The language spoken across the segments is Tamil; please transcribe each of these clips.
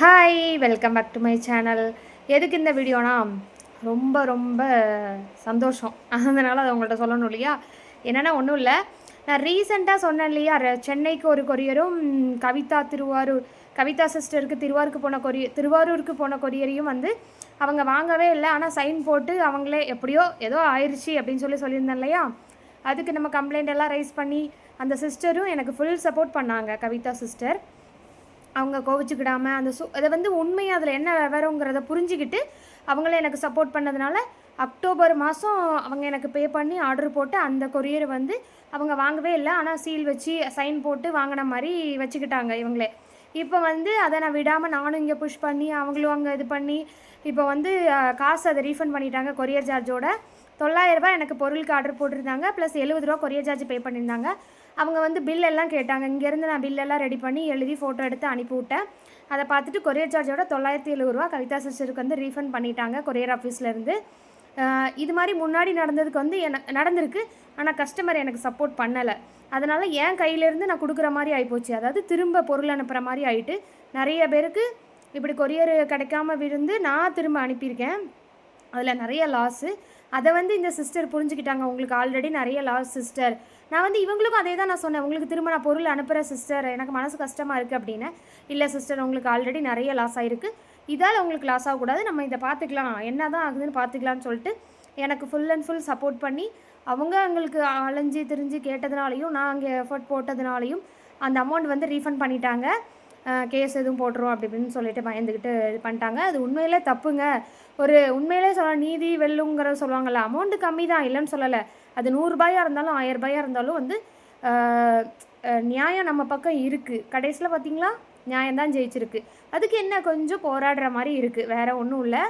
Hi welcome back to my channel எதுக்கு இந்த வீடியோனா? ரொம்ப ரொம்ப சந்தோஷம். அதனால் அதை உங்கள்கிட்ட சொல்லணும் இல்லையா? என்னென்னா ஒன்றும் இல்லை. நான் ரீசெண்டாக சொன்னேன் இல்லையா? சென்னைக்கு ஒரு கொரியரும் கவிதா திருவாரூர் கவிதா சிஸ்டருக்கு திருவாரூருக்கு போன கொரிய திருவாரூருக்கு போன கொரியரையும் வந்து அவங்க வாங்கவே இல்லை. ஆனால் சைன் போட்டு அவங்களே எப்படியோ ஏதோ ஆயிடுச்சு அப்படின்னு சொல்லி சொல்லியிருந்தேன் இல்லையா? அதுக்கு நம்ம கம்ப்ளைண்ட் எல்லாம் ரைஸ் பண்ணி அந்த சிஸ்டரும் எனக்கு ஃபுல் சப்போர்ட் பண்ணாங்க கவிதா சிஸ்டர் அவங்க கோவிச்சுக்கிடாம அந்த சு அதை வந்து உண்மையாக அதில் என்ன விவரங்கிறத புரிஞ்சுக்கிட்டு அவங்கள எனக்கு சப்போர்ட் பண்ணதுனால அக்டோபர் மாதம் அவங்க எனக்கு பே பண்ணி ஆர்டர் போட்டு அந்த கொரியர் வந்து அவங்க வாங்கவே இல்லை. ஆனால் சீல் வச்சு சைன் போட்டு வாங்கின மாதிரி வச்சுக்கிட்டாங்க இவங்களே. இப்போ வந்து அதை நான் விடாமல் நானும் இங்கே புஷ் பண்ணி அவங்களும் அங்கே இது பண்ணி இப்போ வந்து காசு அதை ரீஃபண்ட் பண்ணிட்டாங்க கொரியர் சார்ஜோட தொள்ளாயிரரூபா எனக்கு பொருளுக்கு ஆர்டர் போட்டிருந்தாங்க. ப்ளஸ் எழுபது ரூபா கொரியர் சார்ஜ் பே பண்ணியிருந்தாங்க. அவங்க வந்து பில் எல்லாம் கேட்டாங்க. இங்கேருந்து நான் பில்லெல்லாம் ரெடி பண்ணி எழுதி ஃபோட்டோ எடுத்து அனுப்பி விட்டேன் அதை பார்த்துட்டு கொரியர் சார்ஜோட தொள்ளாயிரத்தி எழுபது ரூபா கவிதா சிஸ்டருக்கு வந்து ரீஃபண்ட் பண்ணிட்டாங்க கொரியர் ஆஃபீஸ்லேருந்து இது மாதிரி முன்னாடி நடந்ததுக்கு வந்து என நடந்திருக்கு. ஆனால் கஸ்டமர் எனக்கு சப்போர்ட் பண்ணலை. அதனால் என் கையிலேருந்து நான் கொடுக்குற மாதிரி ஆகிப்போச்சு அதாவது திரும்ப பொருள் அனுப்புகிற மாதிரி ஆகிட்டு நிறைய பேருக்கு இப்படி கொரியர் கிடைக்காம விழுந்து நான் திரும்ப அனுப்பியிருக்கேன். அதில் நிறைய லாஸு அதை வந்து இந்த சிஸ்டர் புரிஞ்சுக்கிட்டாங்க. உங்களுக்கு ஆல்ரெடி நிறைய லாஸ் சிஸ்டர் நான் வந்து இவங்களுக்கும் அதே தான் நான் சொன்னேன். உங்களுக்கு திரும்ப நான் பொருள் அனுப்புகிறேன் சிஸ்டர் எனக்கு மனசு கஷ்டமாக இருக்குது அப்படின்னு. இல்லை சிஸ்டர் உங்களுக்கு ஆல்ரெடி நிறைய லாஸ் ஆகிருக்கு இதால் உங்களுக்கு லாஸ் ஆகக்கூடாது. நம்ம இதை பார்த்துக்கலாம். என்ன தான் ஆகுதுன்னு பார்த்துக்கலான்னு சொல்லிட்டு எனக்கு ஃபுல் அண்ட் ஃபுல் சப்போர்ட் பண்ணி அவங்க எங்களுக்கு அலைஞ்சு திரிஞ்சு கேட்டதுனாலையும் நான் அங்கே எஃபர்ட் போட்டதுனாலையும் அந்த அமௌண்ட் வந்து ரீஃபண்ட் பண்ணிட்டாங்க. கேஸ் எதுவும் போட்டுரும் அப்படி இப்படின்னு சொல்லிட்டு பயந்துக்கிட்டு இது பண்ணிட்டாங்க. அது உண்மையிலே தப்புங்க. ஒரு உண்மையிலே சொல்ல நீதி வெல்லுங்கிற சொல்லுவாங்கள்ல அமௌண்ட்டு கம்மி தான் இல்லைன்னு சொல்லலை. அது நூறுரூபாயாக இருந்தாலும் ஆயிரம் ரூபாயாக இருந்தாலும் வந்து நியாயம் நம்ம பக்கம் இருக்குது கடைசியில் பார்த்தீங்களா நியாயம் தான் ஜெயிச்சிருக்கு. அதுக்கு என்ன கொஞ்சம் போராடுற மாதிரி இருக்குது வேறு ஒன்றும் இல்லை.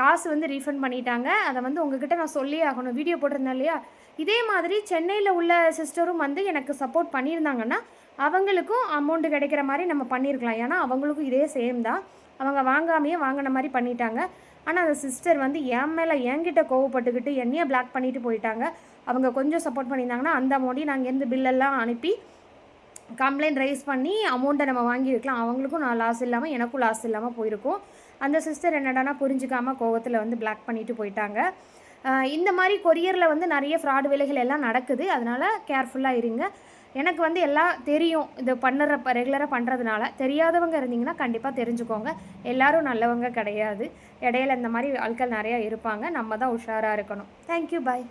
காசு வந்து ரீஃபண்ட் பண்ணிட்டாங்க. அதை வந்து உங்ககிட்ட நான் சொல்லியே ஆகணும். வீடியோ போட்டிருந்தேன் இல்லையா? இதே மாதிரி சென்னையில் உள்ள சிஸ்டரும் வந்து எனக்கு சப்போர்ட் பண்ணியிருந்தாங்கன்னா அவங்களுக்கும் அமௌண்ட்டு கிடைக்கிற மாதிரி நம்ம பண்ணியிருக்கலாம். ஏன்னா அவங்களுக்கும் இதே சேம் தான். அவங்க வாங்காமையே வாங்கின மாதிரி பண்ணிட்டாங்க. ஆனால் அந்த சிஸ்டர் வந்து என் மேலே என்கிட்ட கோவப்பட்டுக்கிட்டு என்னையே பிளாக் பண்ணிட்டு போயிட்டாங்க. அவங்க கொஞ்சம் சப்போர்ட் பண்ணியிருந்தாங்கன்னா அந்த அமௌண்ட்டையும் நாங்கள் இருந்து பில்லெல்லாம் அனுப்பி கம்ப்ளைண்ட் ரைஸ் பண்ணி அமௌண்ட்டை நம்ம வாங்கியிருக்கலாம். அவங்களுக்கும் நான் லாஸ் இல்லாமல் எனக்கும் லாஸ் இல்லாமல் போயிருக்கும். அந்த சிஸ்டர் என்னடானா புரிஞ்சுக்காமல் கோவத்தில் வந்து பிளாக் பண்ணிட்டு போயிட்டாங்க. இந்த மாதிரி கொரியரில் வந்து நிறைய ஃப்ராடு வேலைகள் எல்லாம் நடக்குது. அதனால் கேர்ஃபுல்லாக இருங்க. எனக்கு வந்து எல்லாம் தெரியும். இது பண்ணுற ரெகுலராக பண்ணுறதுனால தெரியாதவங்க இருந்தீங்கன்னா கண்டிப்பாக தெரிஞ்சுக்கோங்க. எல்லாரும் நல்லவங்க கிடையாது. இடையில இந்த மாதிரி ஆட்கள் நிறையா இருப்பாங்க. நம்ம தான் உஷாராக இருக்கணும். Thank you bye